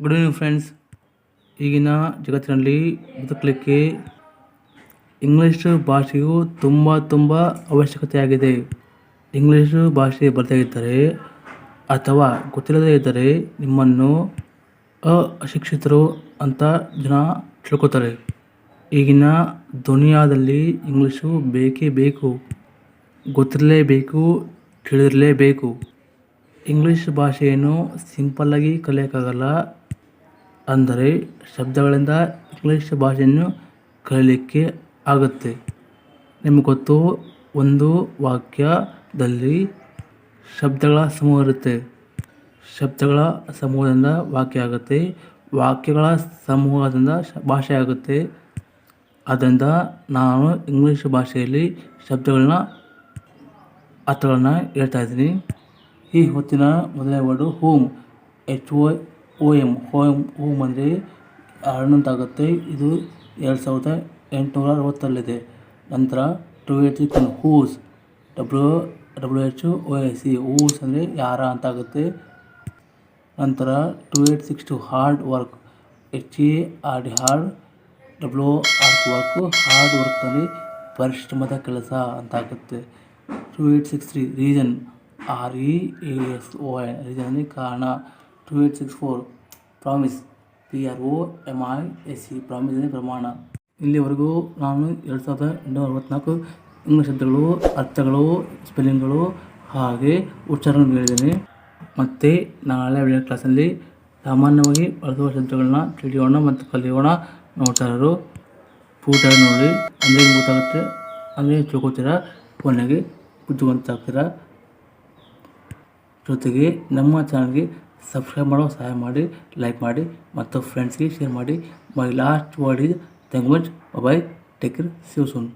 Good evening friends ಈಗಿನ ಜಗತ್ತಿನಲ್ಲಿ ಬದುಕಲಿಕ್ಕೆ ಇಂಗ್ಲೀಷ್ ಭಾಷೆಯು ತುಂಬ ತುಂಬ ಅವಶ್ಯಕತೆಯಾಗಿದೆ. ಇಂಗ್ಲೀಷು ಭಾಷೆ ಬರದೇ ಇದ್ದರೆ ಅಥವಾ ಗೊತ್ತಿಲ್ಲದೇ ಇದ್ದರೆ ನಿಮ್ಮನ್ನು ಅಶಿಕ್ಷಿತರು ಅಂತ ಜನ ತಿಳ್ಕೊತಾರೆ. ಈಗಿನ ದುನಿಯಾದಲ್ಲಿ ಇಂಗ್ಲೀಷು ಬೇಕೇ ಬೇಕು, ಗೊತ್ತಿರಲೇಬೇಕು, ತಿಳಿದಿರಲೇಬೇಕು. ಇಂಗ್ಲೀಷ್ ಭಾಷೆಯನ್ನು ಸಿಂಪಲ್ಲಾಗಿ ಕಲಿಯೋಕ್ಕಾಗಲ್ಲ. ಅಂದರೆ ಶಬ್ದಗಳಿಂದ ಇಂಗ್ಲೀಷ್ ಭಾಷೆಯನ್ನು ಕಲಿಯಲಿಕ್ಕೆ ಆಗುತ್ತೆ. ನಿಮ್ಗೆ ಗೊತ್ತು, ಒಂದು ವಾಕ್ಯದಲ್ಲಿ ಶಬ್ದಗಳ ಸಮೂಹ ಇರುತ್ತೆ. ಶಬ್ದಗಳ ಸಮೂಹದಿಂದ ವಾಕ್ಯ ಆಗುತ್ತೆ. ವಾಕ್ಯಗಳ ಸಮೂಹದಿಂದ ಭಾಷೆ ಆಗುತ್ತೆ. ಆದ್ದರಿಂದ ನಾನು ಇಂಗ್ಲೀಷ್ ಭಾಷೆಯಲ್ಲಿ ಶಬ್ದಗಳನ್ನ, ಅರ್ಥಗಳನ್ನ ಹೇಳ್ತಾ ಇದ್ದೀನಿ. ಈ ಹೊತ್ತಿನ ಮೊದಲನೇ word home H O O M home home ಅಂದರೆ ಹನ್ನೊಂದಾಗುತ್ತೆ ಇದು ಎರಡು ಸಾವಿರದ ಎಂಟುನೂರ ಅರವತ್ತರಲ್ಲಿದೆ. ನಂತರ two eight six whose W W H O A C whose ಅಂದರೆ ಯಾರ ಅಂತ ಆಗುತ್ತೆ ನಂತರ two eight six two hard work, H A R D hard, W R work, hard ವರ್ಕಲ್ಲಿ ಪರಿಶ್ರಮದ ಕೆಲಸ ಅಂತ ಆಗುತ್ತೆ two eight six three reason R E S O N reason ಅಂದರೆ ಕಾರಣ two eight six four promise P R O M I S C promise ಪ್ರಮಾಣ. ಇಲ್ಲಿವರೆಗೂ ನಾನು ಎರಡು ಸಾವಿರದ ಎಂಟುನೂರ ಅರವತ್ತ್ನಾಲ್ಕು ಇಂಗ್ಲೀಷ್ ಶಬ್ದಗಳು, ಅರ್ಥಗಳು ಸ್ಪೆಲ್ಲಿಂಗ್ಗಳು ಹಾಗೆ ಉಚ್ಚಾರಣೆ ಹೇಳಿದ್ದೇನೆ ಮತ್ತು ನಾಳೆ ಬೆಳಗ್ಗೆ ಕ್ಲಾಸಲ್ಲಿ ಸಾಮಾನ್ಯವಾಗಿ ಬಳಸುವ ಶಬ್ದಗಳನ್ನ ತಿಳಿಯೋಣ ಮತ್ತು ಕಲಿಯೋಣ ನೋಡ್ತಾರರು ಪೂರ್ತಿಯಾಗಿ ನೋಡಿ. ಅಂದರೆ ಗೊತ್ತಾಗುತ್ತೆ. ಅಂದರೆ ತಿಳ್ಕೊತೀರ ಕೊನೆಗೆ ಬುದ್ಧಿವಂತ ಜೊತೆಗೆ ನಮ್ಮ ಚಾನಲ್ಗೆ ಸಬ್ಸ್ಕ್ರೈಬ್ ಮಾಡೋ, ಸಹಾಯ ಮಾಡಿ, ಲೈಕ್ ಮಾಡಿ ಮತ್ತು ಫ್ರೆಂಡ್ಸ್ಗೆ ಶೇರ್ ಮಾಡಿ. My last word is thank much bye take care see you soon